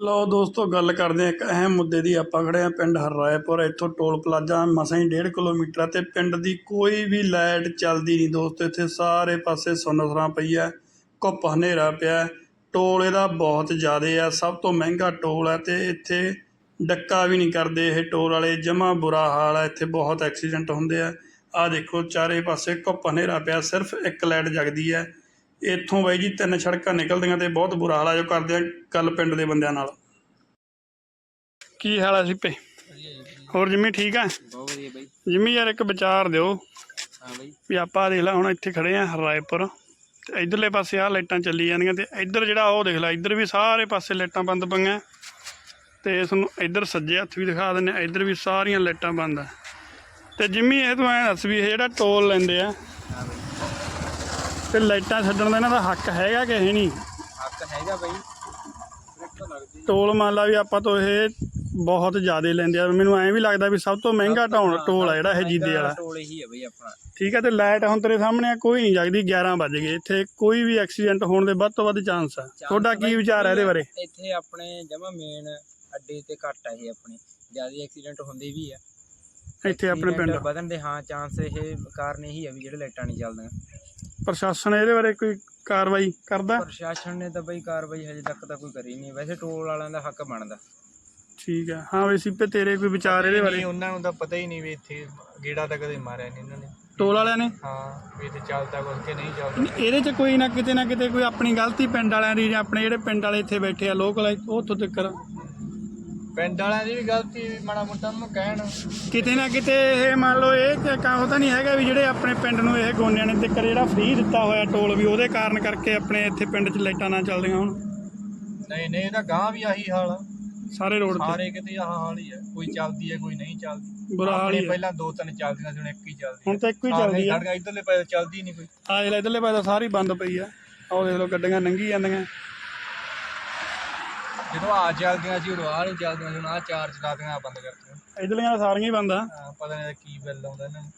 ਲਓ ਦੋਸਤੋ, ਗੱਲ ਕਰਦੇ ਹਾਂ ਇੱਕ ਅਹਿਮ ਮੁੱਦੇ ਦੀ। ਆਪਾਂ ਖੜੇ ਹਾਂ ਪਿੰਡ ਹਰਰਾਏਪੁਰ। ਇੱਥੋਂ ਟੋਲ ਪਲਾਜ਼ਾ ਮਸਾਂ ਹੀ 1.5 ਕਿਲੋਮੀਟਰ ਆ ਤੇ ਪਿੰਡ ਦੀ ਕੋਈ ਵੀ ਲਾਈਟ ਚੱਲਦੀ ਨਹੀਂ ਦੋਸਤੋ। ਇੱਥੇ ਸਾਰੇ ਪਾਸੇ ਸੁਨਸਰਾਂ ਪਈ ਹੈ, ਘੁੱਪ ਹਨੇਰਾ ਪਿਆ ਟੋਲ ਇਹਦਾ ਬਹੁਤ ਜ਼ਿਆਦਾ ਆ, ਸਭ ਤੋਂ ਮਹਿੰਗਾ ਟੋਲ ਹੈ ਤੇ ਇੱਥੇ ਡੱਕਾ ਵੀ ਨਹੀਂ ਕਰਦੇ ਇਹ ਟੋਲ ਵਾਲੇ। ਜਮਾ ਬੁਰਾ ਹਾਲ ਹੈ, ਇੱਥੇ ਬਹੁਤ ਐਕਸੀਡੈਂਟ ਹੁੰਦੇ ਆ। ਆਹ ਦੇਖੋ, ਚਾਰੇ ਪਾਸੇ ਘੁੱਪ ਹਨੇਰਾ ਪਿਆ, ਸਿਰਫ ਇੱਕ ਲਾਈਟ ਜਗਦੀ ਹੈ। ਇੱਥੋਂ ਬਾਈ ਜੀ ਤਿੰਨ ਸੜਕਾਂ ਨਿਕਲਦੀਆਂ ਤੇ ਬਹੁਤ ਬੁਰਾ ਹਾਲ ਆ ਜੋ ਕਰਦੇ ਆ ਗੱਲ ਪਿੰਡ ਦੇ ਬੰਦਿਆਂ ਨਾਲ। ਕੀ ਹਾਲ ਆ ਸਿੱਪੇ? ਹੋਰ ਜਿੰਮੀ ਠੀਕ ਆ? ਬਹੁਤ ਵਧੀਆ ਬਾਈ। ਜਿੰਮੀ ਯਾਰ ਇੱਕ ਵਿਚਾਰ ਦਿਓ। ਹਾਂ ਬਾਈ। ਵੀ ਆਪਾਂ ਦੇਖ ਲੈ ਹੁਣ ਇੱਥੇ ਖੜੇ ਆ ਰਾਏਪੁਰ। ਤੇ ਇਧਰਲੇ ਪਾਸੇ ਆ ਲਾਈਟਾਂ ਚੱਲੀ ਜਾਂਦੀਆਂ ਤੇ ਇੱਧਰ ਜਿਹੜਾ ਉਹ ਦੇਖ ਲੈ ਇੱਧਰ ਵੀ ਸਾਰੇ ਪਾਸੇ ਲਾਈਟਾਂ ਬੰਦ ਪਈਆਂ। ਤੇ ਇਸ ਨੂੰ ਇੱਧਰ ਸੱਜੇ ਹੱਥ ਵੀ ਦਿਖਾ ਦਿੰਨੇ ਆ ਇੱਧਰ ਵੀ ਸਾਰੀਆਂ ਲਾਈਟਾਂ ਬੰਦ ਆ। ਤੇ ਜਿੰਮੀ ਇਹ ਤੂੰ ਐਂ ਦੱਸ ਵੀ ਇਹ ਜਿਹੜਾ ਟੋਲ ਲੈਂਦੇ ਆ ਤੇ ਲਾਈਟਾਂ ਛੱਡਣ ਦਾ ਇਹਨਾਂ ਦਾ ਹੱਕ ਹੈਗਾ ਕਿ ਹੈ ਨਹੀਂ। ਹੱਕ ਹੈਗਾ ਬਾਈ। ਟੋਲ ਮੰਨ ਲਾ ਵੀ ਆਪਾਂ ਤੋਂ ਇਹ ਬਹੁਤ ਜ਼ਿਆਦਾ ਲੈਂਦੇ ਆ। ਮੈਨੂੰ ਐਂ ਵੀ ਲੱਗਦਾ ਵੀ ਸਭ ਤੋਂ ਮਹਿੰਗਾ ਟਾਉਣ ਟੋਲ ਆ ਜਿਹੜਾ ਇਹ ਜੀਦੇ ਵਾਲਾ। ਟੋਲ ਹੀ ਹੈ ਬਾਈ ਆਪਣਾ। ਠੀਕ ਹੈ ਤੇ ਲਾਈਟ ਹੁਣ ਤੇਰੇ ਸਾਹਮਣੇ ਆ ਕੋਈ ਨਹੀਂ ਜਗਦੀ 11 ਵੱਜ ਗਏ। ਇੱਥੇ ਕੋਈ ਵੀ ਐਕਸੀਡੈਂਟ ਹੋਣ ਦੇ ਵੱਧ ਤੋਂ ਵੱਧ ਚਾਂਸ ਆ। ਤੁਹਾਡਾ ਕੀ ਵਿਚਾਰ ਹੈ ਇਹਦੇ ਬਾਰੇ? ਇੱਥੇ ਆਪਣੇ ਜਮਾ ਮੇਨ ਅੱਡੇ ਤੇ ਘੱਟ ਆ ਇਹ ਆਪਣੇ। ਜ਼ਿਆਦਾ ਐਕਸੀਡੈਂਟ ਹੁੰਦੇ ਵੀ ਆ। ਇੱਥੇ ਆਪਣੇ ਪਿੰਡ। ਵਧਣ ਦੇ ਹਾਂ ਚਾਂਸ ਇਹ ਕਾਰਨ ਇਹੀ ਆ ਵੀ ਜਿਹੜੇ ਲਾਈਟਾਂ ਨਹੀਂ ਚੱਲਦੀਆਂ। ਪ੍ਰਸ਼ਾਸਨ ਇਹਦੇ ਬਾਰੇ ਕੋਈ ਕਾਰਵਾਈ ਕਰਦਾ? ਪ੍ਰਸ਼ਾਸਨ ਨੇ ਤਾਂ ਬਾਈ ਕਾਰਵਾਈ ਹਜੇ ਤੱਕ ਤਾਂ ਕੋਈ ਕਰੀ ਨਹੀਂ। ਵੈਸੇ ਟੋਲ ਵਾਲਿਆਂ ਦਾ ਹੱਕ ਬਣਦਾ। ਠੀਕ ਹੈ ਹਾਂ ਵੀ ਸਿੱਪੇ ਤੇਰੇ ਕੋਈ ਵਿਚਾਰ ਇਹਦੇ ਬਾਰੇ? ਨਹੀਂ ਉਹਨਾਂ ਨੂੰ ਤਾਂ ਪਤਾ ਹੀ ਨਹੀਂ ਵੀ ਇੱਥੇ ਗੇੜਾ ਤਾਂ ਕਦੇ ਮਾਰਿਆ ਨਹੀਂ ਇਹਨਾਂ ਨੇ। ਟੋਲ ਵਾਲਿਆਂ ਨੇ? ਹਾਂ ਵੀ ਇੱਥੇ ਚੱਲਦਾ ਕੁਝ ਕਿ ਨਹੀਂ ਚੱਲਦਾ। ਇਹਦੇ 'ਚ ਕੋਈ ਨਾ ਕਿਤੇ ਨਾ ਕਿਤੇ ਕੋਈ ਆਪਣੀ ਗਲਤੀ ਪਿੰਡ ਵਾਲਿਆਂ ਦੀ ਜਾਂ ਆਪਣੇ ਜਿਹੜੇ ਪਿੰਡ ਵਾਲੇ ਇੱਥੇ ਬੈਠੇ ਆ ਲੋਕਲ ਉਹ ਤੋਂ ਤੱਕ ਪਿੰਡ ਵਾਲਿਆਂ ਦੀ ਵੀ ਗਲਤੀ ਵੀ ਮਾੜਾ ਮੋਟਾ ਉਹਨੂੰ ਕਹਿਣ। ਕਿਤੇ ਨਾ ਕਿਤੇ ਇਹ ਮੰਨ ਲਓ ਇਹ ਕਿ ਕਹੋ ਤਾਂ ਨਹੀਂ ਹੈਗਾ ਵੀ ਜਿਹੜੇ ਆਪਣੇ ਪਿੰਡ ਨੂੰ ਇਹ ਗੋਨਿਆਂ ਨੇ ਤੱਕ ਜਿਹੜਾ ਫ੍ਰੀ ਦਿੱਤਾ ਹੋਇਆ ਟੋਲ ਵੀ ਉਹਦੇ ਕਾਰਨ ਕਰਕੇ ਆਪਣੇ ਇੱਥੇ ਪਿੰਡ 'ਚ ਲਾਈਟਾਂ ਨਾ ਚੱਲਦੀਆਂ ਹੁਣ। ਨਹੀਂ ਨਹੀਂ ਇਹਦਾ ਗਾਂ ਵੀ ਆਹੀ ਹਾਲ ਆ। ਸਾਰੇ ਰੋਡ ਤੇ। ਸਾਰੇ ਕਿਤੇ ਆਹ ਹਾਲ ਹੀ ਆ। ਕੋਈ ਚੱਲਦੀ ਹੈ ਕੋਈ ਨਹੀਂ ਚੱਲਦੀ। ਬੁਰਾ ਹਾਲ ਹੀ ਪਹਿਲਾਂ ਦੋ ਤਿੰਨ ਚੱਲਦੀਆਂ ਸੀ ਹੁਣ ਇੱਕ ਹੀ ਚੱਲਦੀ ਹੁਣ ਤਾਂ ਇੱਕੋ ਹੀ ਚੱਲਦੀ ਆ। ਇਧਰਲੇ ਪਾਸੇ ਚੱਲਦੀ ਨਹੀਂ ਕੋਈ। ਆ ਜਿਹੜਾ ਇਧਰਲੇ ਪਾਸੇ ਸਾਰੀ ਬੰਦ ਪਈ ਆ। ਆਹ ਦੇਖ ਲਓ ਗੱਡੀਆਂ ਲੰਘੀ ਜਾਂਦੀਆਂ। ਜਦੋਂ ਆ ਚੱਲਦੀਆਂ ਸੀ ਉਦੋਂ ਆਹ ਨਹੀਂ ਚੱਲਦੀਆਂ ਸੀ ਹੁਣ ਆਹ ਚਾਰ ਚਲਾਦੀਆਂ ਆਹ ਬੰਦ ਕਰਤੀਆਂ। ਇਧਰਲੀਆਂ ਸਾਰੀਆਂ ਹੀ ਬੰਦ ਆ। ਹਾਂ, ਪਤਾ ਨਹੀਂ ਕੀ ਬਿੱਲ ਆਉਂਦਾ ਇਹਨਾਂ ਨੂੰ।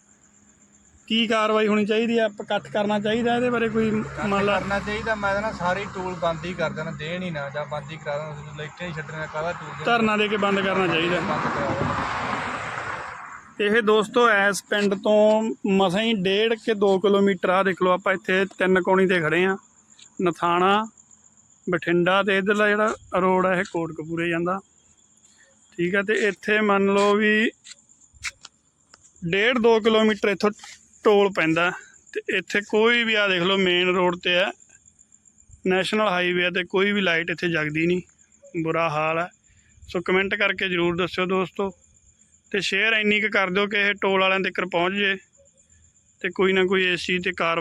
ਕੀ ਕਾਰਵਾਈ ਹੋਣੀ ਚਾਹੀਦੀ ਆ? ਇਕੱਠ ਕਰਨਾ ਚਾਹੀਦਾ ਇਹਦੇ ਬਾਰੇ ਕੋਈ ਮੰਨ ਲਾ। ਕਰਨਾ ਚਾਹੀਦਾ ਮੈਂ ਤਾਂ ਨਾ ਸਾਰੇ ਟੂਲ ਬੰਦ ਹੀ ਕਰ ਦੇਣਾ ਦੇਣ ਹੀ ਨਾ ਜਾਂ ਬੰਦ ਹੀ ਕਰਾ ਦੇਣਾ ਲਾਈਟਾਂ ਹੀ ਛੱਡਣਾ ਕਾਹਦਾ ਟੂਲ ਦੇਣਾ? ਧਰਨਾ ਦੇ ਕੇ ਬੰਦ ਕਰਨਾ ਚਾਹੀਦਾ। ਬੰਦ ਕਰਾ ਦੇਣਾ। ਇਹ ਦੋਸਤੋ ਐਸ ਪਿੰਡ ਤੋਂ ਮਸਾਂ ਹੀ ਡੇਢ ਕੇ 2 ਕਿਲੋਮੀਟਰ ਆ ਦੇਖ ਲਓ ਆਪਾਂ ਇੱਥੇ ਤਿੰਨ ਕੋਣੀ ਤੇ ਖੜੇ ਆ ਨਥਾਣਾ ਬਠਿੰਡਾ ਤੇ ਇਧਰਲਾ ਜਿਹੜਾ ਰੋਡ ਆ, ਇਹ ਕੋਟਕਪੂਰੇ ਜਾਂਦਾ। ਠੀਕ ਆ, ਤੇ ਇੱਥੇ ਮੰਨ ਲਓ ਵੀ ਡੇਢ 2 ਕਿਲੋਮੀਟਰ ਇੱਥੋਂ ਟੋਲ ਪੈਂਦਾ। ਤੇ ਇੱਥੇ ਕੋਈ ਵੀ ਆ ਦੇਖ ਲਓ ਮੇਨ ਰੋਡ ਤੇ ਆ। ਨੈਸ਼ਨਲ ਹਾਈਵੇ ਆ ਤੇ ਕੋਈ ਵੀ ਲਾਈਟ ਇੱਥੇ ਜਗਦੀ ਨਹੀਂ। ਬੁਰਾ ਹਾਲ ਹੈ ਸੋ ਕਮੈਂਟ ਕਰਕੇ ਜਰੂਰ ਦੱਸਿਓ ਦੋਸਤੋ। ਤੇ ਸ਼ੇਅਰ ਇੰਨੀ ਕੁ ਕਰ ਦਿਓ ਕਿ ਇਹ ਟੋਲ ਵਾਲਿਆਂ ਤੱਕ ਪਹੁੰਚ ਜੇ। ਤੇ ਕੋਈ ਨਾ ਕੋਈ ਇਸ ਚੀਜ਼ ਤੇ ਕਾਰ